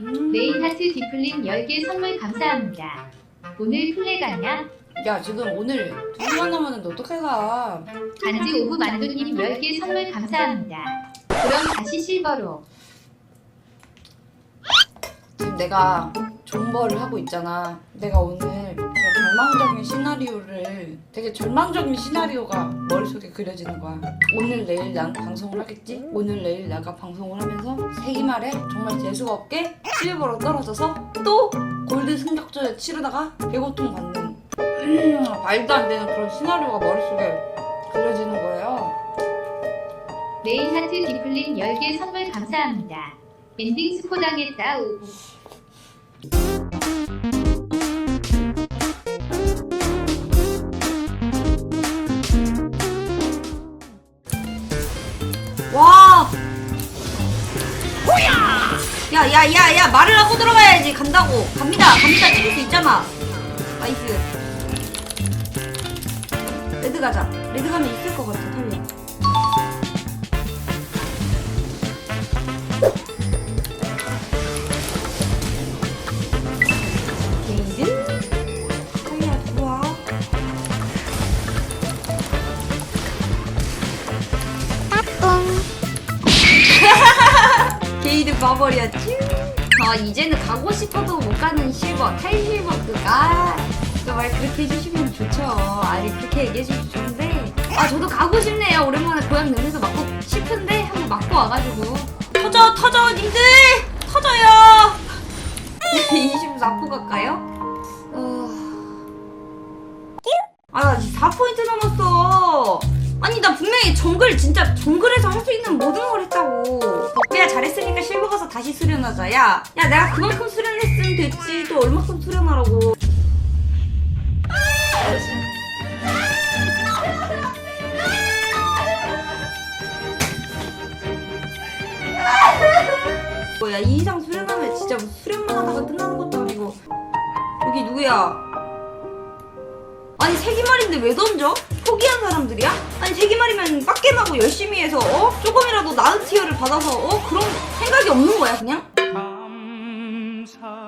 음. 레인하트 디플린 10개 선물 감사합니다. 오늘 플레 갔냐? 야 지금 오늘 두 시간 남았는데 어떡해 가 반지 오브 만두님 10개 선물 감사합니다. 그럼 다시 실버로. 지금 내가 존버를 하고 있잖아 내가 오늘 절망적인 시나리오를 되게 절망적인 시나리오가 머릿속에 그려지는 거야 오늘 내일 난 방송을 하겠지 오늘 내일 내가 방송을 하면서 세기말에 정말 재수가 없게 실버로 떨어져서 또 골드 승격전에 치르다가 배고픔 받는 음, 말도 안 되는 그런 시나리오가 머릿속에 그려지는 거예요 레인하트 디플린 10개 선물 감사합니다. 엔딩 스포 당했다. 오브. 야, 야, 야, 야, 말을 하고 들어가야지. 간다고. 갑니다. 갑니다. 찍을 수 있잖아. 나이스. 레드 가자. 레드 가면 있을 것 같아. 게이드? 탈리야, 좋아. 게이드 봐 아 이제는 가고 싶어도 못 가는 실버 탈실버급 아. 정말 그렇게 해주시면 좋죠. 아니 그렇게 얘기해 주시면 좋은데. 아 저도 가고 싶네요. 오랜만에 고향 능에서 맞고 싶은데 한번 맞고 와가지고. 터져 터져 님들! 터져요! 24포 갈까요? 어... 아 4포인트 남았어. 아니 나 분명히 정글 진짜 정글에서 할 수 있는 모든 걸 했 다시 수련하자 야, 야 내가 그만큼 수련했으면 됐지. 또 얼마큼 수련하라고. 뭐야 이 이상 수련하면 진짜 뭐 수련만 하다가 끝나는 것도 아니고. 여기 누구야 아니 세기말인데 왜 던져? 포기한 사람들이야? 아니 세기말이면 빡겜하고 열심히 해서 어? 조금이라도 나은 티어를 받아서 어? 그런 생각이 없는 거야 그냥? 감사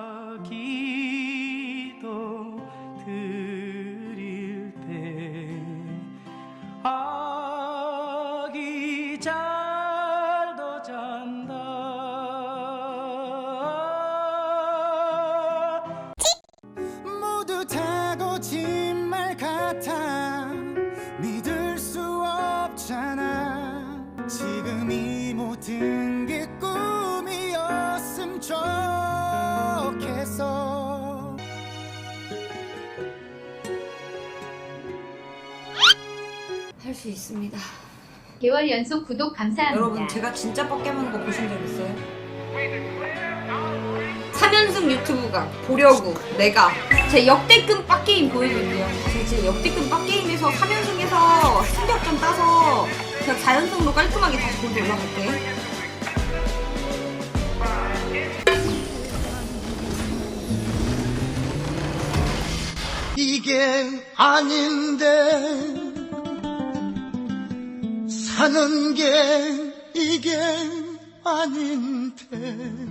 모든 게 꿈이었음 좋겠어 할 수 있습니다 개월 연속 구독 감사합니다. 여러분 제가 진짜 빡겜하는 거 보신 적 있어요? 3연승 유튜브가 보려고 내가 제 역대급 빡게임 보여줄게요 제, 제 역대급 빡게임에서 3연승에서 승격점 따서 그냥 4연승으로 깔끔하게 다시 골드 올라갈게 이게 아닌데 사는 게 이게 아닌데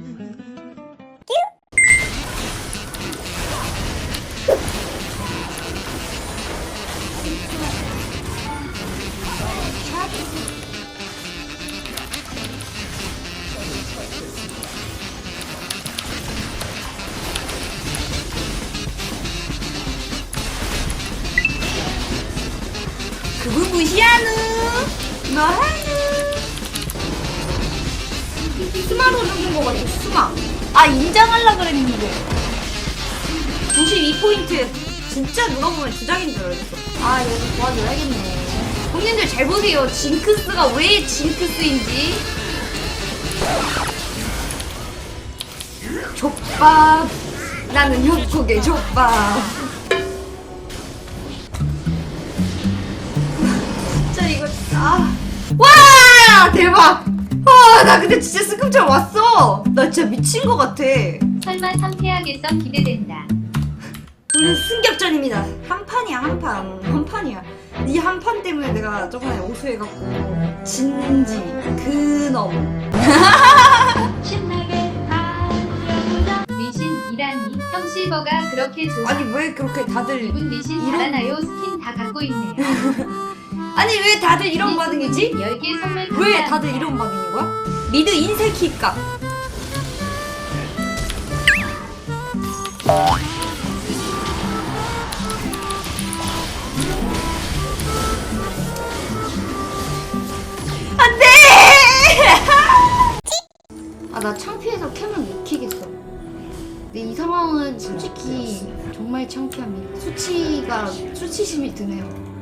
무시하누 뭐하누 스마로 죽은 거 같아 스마. 아 인정하려 그랬는데. 92포인트. 진짜 누가 보면 주작인 줄 알았어. 아 여기 도와줘야겠네. 형님들 잘 보세요. 징크스가 왜 징크스인지. 족밥. 나는 협곡의 족밥 와 대박 와나 근데 진짜 스금처럼 왔어 나 진짜 미친 것 같아 설마 3패하겠어 기대된다. 오늘 승격전입니다 한 판이야 한판 한 판이야 이 한 판 때문에 내가 저번에 오수해갖고 진지 그놈 신나게 달려 대단히 형 실버가 그렇게 좋아. 아니 왜 그렇게 다들 이분 이런- 잘하나요? 스킨 다 갖고 있네요. 아니 왜 다들 이런 반응이지? 10개 선물. 왜 다들 이런 반응인 거야? 미드 인생 킥각 안돼! 아 나 창피해서 캠을 못 키겠어. 근데 이 상황은 솔직히 정말 창피합니다. 수치가 수치심이 드네요.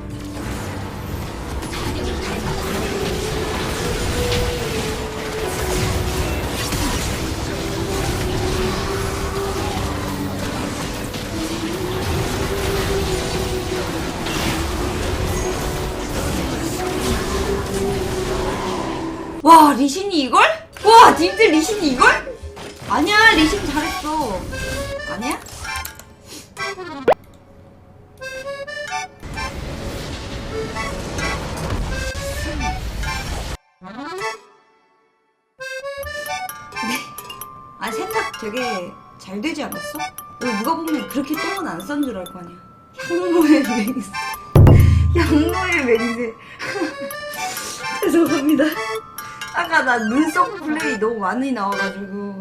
와 리신이 이걸? 와 님들 리신이 이걸? 아니야 리신 잘했어 아니야? 네. 아 생각 되게 잘 되지 않았어? 이거 누가 보면 그렇게 똥은 안 싼 줄 알 거 아니야 향로의 맹세 향로의 맹세 죄송합니다. 아까 나 눈썹 플레이 너무 많이 나와가지고.